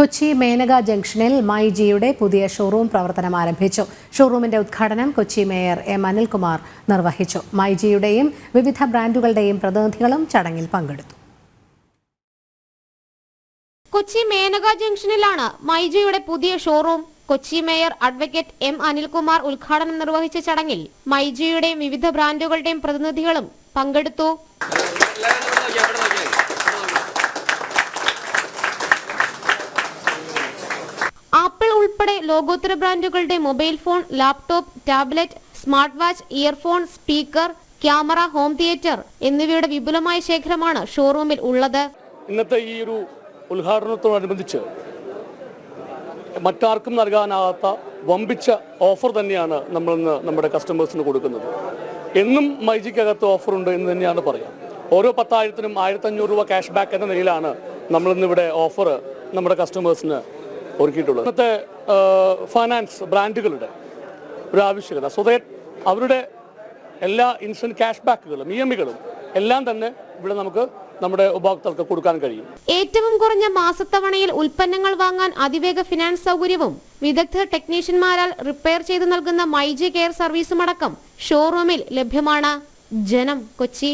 കൊച്ചി മേനക ജംഗ്ഷനിൽ മൈജിയുടെ പുതിയ ഷോറൂം പ്രവർത്തനം ആരംഭിച്ചു. ഷോറൂമിന്റെ ഉദ്ഘാടനം കൊച്ചി മേയർ എം അനിൽകുമാർ നിർവഹിച്ചു. മൈജിയുടെയും വിവിധ ബ്രാൻഡുകളുടെയും പ്രതിനിധികളും ചടങ്ങിൽ പങ്കെടുത്തു. കൊച്ചി മേനക ജംഗ്ഷനിലാണ് മൈജിയുടെ പുതിയ showroom Kochi mayor advocate M Anilkumar ഉദ്ഘാടനം നിർവഹിച്ച ചടങ്ങിൽ മൈജിയുടെയും വിവിധ ബ്രാൻഡുകളുടെയും പ്രതിനിധികളും പങ്കെടുത്തു. ലോകോത്തര ബ്രാൻഡുകളുടെ mobile phone laptop tablet smart watch earphone speaker camera home theatre എന്നിവയുടെ വിപുലമായ ശേഖരമാണ് ഷോറൂമിൽ ഉള്ളത്. ഇന്നത്തെ ഈ ഒരു ഉദ്ഘാടനത്തോടനുബന്ധിച്ച് മറ്റാർക്കും നൽകാനാകാത്ത വമ്പിച്ച ഓഫർ തന്നെയാണ് നമ്മളിന്ന് നമ്മുടെ കസ്റ്റമേഴ്സിന് കൊടുക്കുന്നത്. എന്നും മൈജിക്കകത്ത് ഓഫറുണ്ട് എന്ന് തന്നെയാണ് പറയാം. ഓരോ പത്തായിരത്തിനും ആയിരത്തഞ്ഞൂറ് രൂപ ക്യാഷ് ബാക്ക് എന്ന നിലയിലാണ് നമ്മളിന്നിവിടെ ഓഫർ നമ്മുടെ കസ്റ്റമേഴ്സിന് ഒരുക്കിയിട്ടുള്ളത്. ഇന്നത്തെ ഫൈനാൻസ് ബ്രാൻഡുകളുടെ ഒരു ആവശ്യകത. സോ ദാറ്റ് അവരുടെ എല്ലാ ഇൻസ്റ്റന്റ് ക്യാഷ് ബാക്കുകളും ഇ എം ഇകളും എല്ലാം തന്നെ ഇവിടെ നമുക്ക് നമ്മുടെ ഉപഭോക്താക്കൾക്ക് കൊടുക്കാൻ കഴിയും. ഏറ്റവും കുറഞ്ഞ മാസത്തവണയിൽ ഉൽപ്പന്നങ്ങൾ വാങ്ങാൻ അതിവേഗ ഫിനാൻസ് സൗകര്യവും വിദഗ്ധ ടെക്നീഷ്യന്മാരാൽ റിപ്പയർ ചെയ്തു നൽകുന്ന മൈജി കെയർ സർവീസും അടക്കം ഷോറൂമിൽ ലഭ്യമാണ്. ജനം കൊച്ചി.